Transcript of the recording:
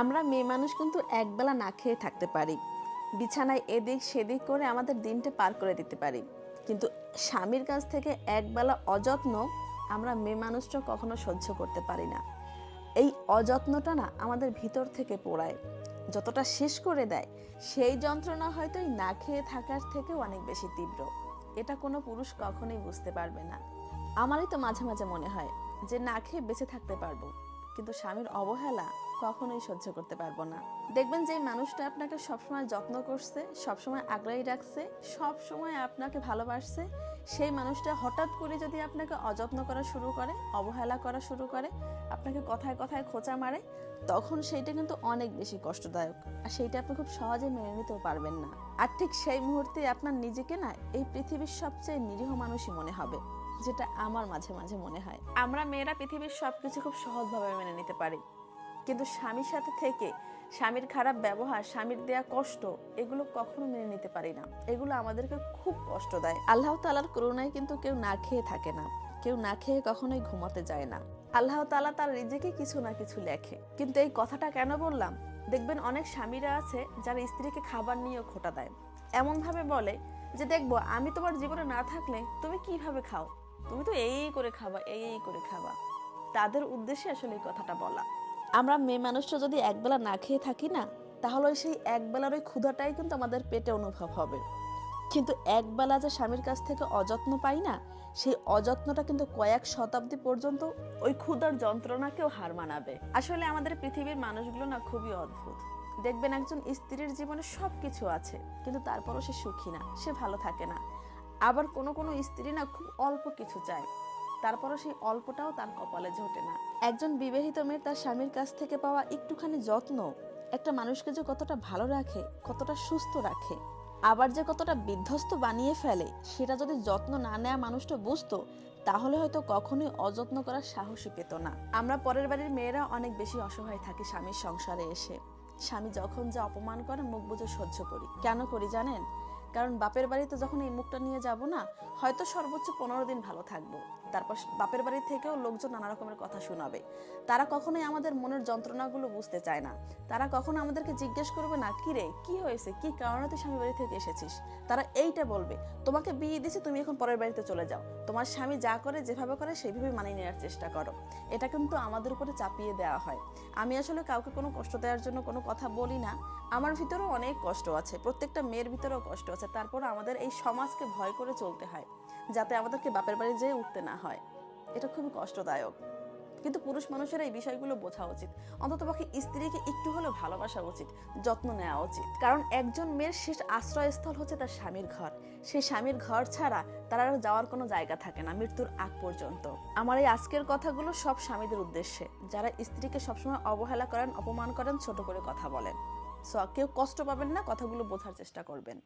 আমরা মেয়ে মানুষ কিন্তু একবেলা না খেয়ে থাকতে পারি। বিছানায় এদিক সেদিক করে আমাদের দিনটা পার করে দিতে পারি। কিন্তু স্বামীর কাছ থেকে একবেলা অযত্ন আমরা মেয়ে মানুষরা কখনো সহ্য করতে পারি না। এই অযত্নটা না আমাদের ভিতর থেকে পোড়ায়। যতটা শেষ করে দেয়, সেই যন্ত্রণা হয়তো এই না খেয়ে থাকার থেকেও অনেক বেশি তীব্র। এটা কোনো পুরুষ কখনোই বুঝতে পারবে না। আমারই তো মাঝে মাঝে মনে হয় যে না খেয়ে বেঁচে থাকতে পারব। কিন্তু স্বামীর অবহেলা কখনোই সহ্য করতে পারব না। দেখবেন যে মানুষটা আপনাকে সবসময় যত্ন করছে, সবসময় আগলাই রাখছে, সবসময় আপনাকে ভালোবাসছে। সেই মানুষটা হঠাৎ করে যদি আপনাকে অযত্ন করা শুরু করে, অবহেলা করা শুরু করে, আপনাকে কথায় কথায় খোঁচা মারে, তখন সেইটা কিন্তু অনেক বেশি কষ্টদায়ক। আর সেইটা আপনি খুব সহজে মেনে নিতেও পারবেন না। আর ঠিক সেই মুহূর্তে আপনার নিজেকে না এই পৃথিবীর সবচেয়ে নিরীহ মানুষই মনে হবে। যেটা আমার মাঝে মাঝে মনে হয়। আমরা মেয়েরা পৃথিবীর সবকিছু খুব সহজভাবে মেনে নিতে পারি। কিন্তু স্বামীর সাথে থেকে স্বামীর খারাপ ব্যবহার, স্বামীর দেয়া কষ্ট, এগুলো কখনো মেনে নিতে পারি না। এগুলো আমাদেরকে খুব কষ্ট দেয়। আল্লাহ তালার করুণায় কিন্তু কেউ না খেয়ে থাকে না। কেউ না খেয়ে কখনোই ঘুমাতে যায় না। আল্লাহ তালা তার রিজেকে কিছু না কিছু লেখে। কিন্তু এই কথাটা কেন বললাম? দেখবেন অনেক স্বামীরা আছে যারা স্ত্রীকে খাবার নিয়েও খোটা দেয়। এমনভাবে বলে যে, দেখব, আমি তোমার জীবনে না থাকলে তুমি কীভাবে খাও? তুমি তো এই করে খাবা, এই করে খাবা। তাদের উদ্দেশ্যে আসলে এই কথাটা বলা। আমরা মেয়ে মানুষটা যদি একবেলা না খেয়ে থাকি না, তাহলে সেই একবেলার ওই ক্ষুধাটাই কিন্তু আমাদের পেটে অনুভব হবে। কিন্তু একবেলা যে স্বামীর কাছ থেকে অযত্ন পাই না, সেই অযত্নটা কিন্তু কয়েক শতাব্দী পর্যন্ত ওই ক্ষুধার যন্ত্রণাকেও হার মানাবে। আসলে আমাদের পৃথিবীর মানুষগুলো না খুবই অদ্ভুত। দেখবেন একজন স্ত্রীর জীবনে সব কিছু আছে, কিন্তু তারপরও সে সুখী না, সে ভালো থাকে না। আবার কোনো কোনো স্ত্রী না খুব অল্প কিছু চায়। তারপরও সেই অল্পটাও তার কপালে জোটে না। একজন বিবাহিত মেয়ের তার স্বামীর কাছ থেকে পাওয়া একটুখানি যত্ন একটা মানুষকে যে কতটা ভালো রাখে, কতটা সুস্থ রাখে, আবার যে কতটা বিধ্বস্ত বানিয়ে ফেলে, সেটা যদি যত্ন না নেওয়া মানুষটা বুঝতো, তাহলে হয়তো কখনোই অযত্ন করার সাহসই পেত না। আমরা পরের বাড়ির মেয়েরা অনেক বেশি অসহায় থাকি স্বামীর সংসারে এসে। স্বামী যখন যা অপমান করে মুখ বুঝে সহ্য করি। কেন করি জানেন? কারণ বাপের বাড়িতে যখন এই মুখটা নিয়ে যাব না, হয়তো সর্বোচ্চ পনেরো দিন ভালো থাকব। তারপর বাপের বাড়ি থেকেও লোকজন নানা রকমের কথা শোনাবে। তারা কখনোই আমাদের মনের যন্ত্রণাগুলো বুঝতে চায় না। তারা কখনো আমাদেরকে জিজ্ঞেস করবে, না, কি রে, কি হয়েছে? কি কারণে তুই স্বামী বাড়ি থেকে এসেছিস? তারা এইটা বলবে, তোমাকে বিয়ে দিছে তুমি এখন পরের বাড়িতে চলে যাও। তোমার স্বামী যা করে, যেভাবে করে, সেইভাবে মানিয়ে নেওয়ার চেষ্টা করো। এটা কিন্তু আমাদের উপরে চাপিয়ে দেওয়া হয়। আমি আসলে কাউকে কোনো কষ্ট দেওয়ার জন্য কোনো কথা বলি না। আমার ভিতরেও অনেক কষ্ট আছে, প্রত্যেকটা মেয়ের ভিতরেও কষ্ট আছে। তারপর আমাদের এই সমাজকে ভয় করে চলতে হয়, যাতে আমাদেরকে বাপের বাড়ি যেয়ে উঠতে না হয়। এটা খুবই কষ্টদায়ক। কিন্তু পুরুষ মানুষের এই বিষয়গুলো বোঝা উচিত। অন্ততপক্ষে স্ত্রীকে একটু হলেও ভালোবাসা উচিত, যত্ন নেওয়া উচিত। কারণ একজন মেয়ের শেষ আশ্রয়স্থল হচ্ছে তার স্বামীর ঘর। সেই স্বামীর ঘর ছাড়া তার আর যাওয়ার কোনো জায়গা থাকে না মৃত্যুর আগ পর্যন্ত। আমার এই আজকের কথাগুলো সব স্বামীদের উদ্দেশ্যে। যারা স্ত্রীকে সবসময় অবহেলা করেন, অপমান করেন, ছোট করে কথা বলেন। সো কেউ কষ্ট পাবেন না কথাগুলো বোঝার চেষ্টা করবেন।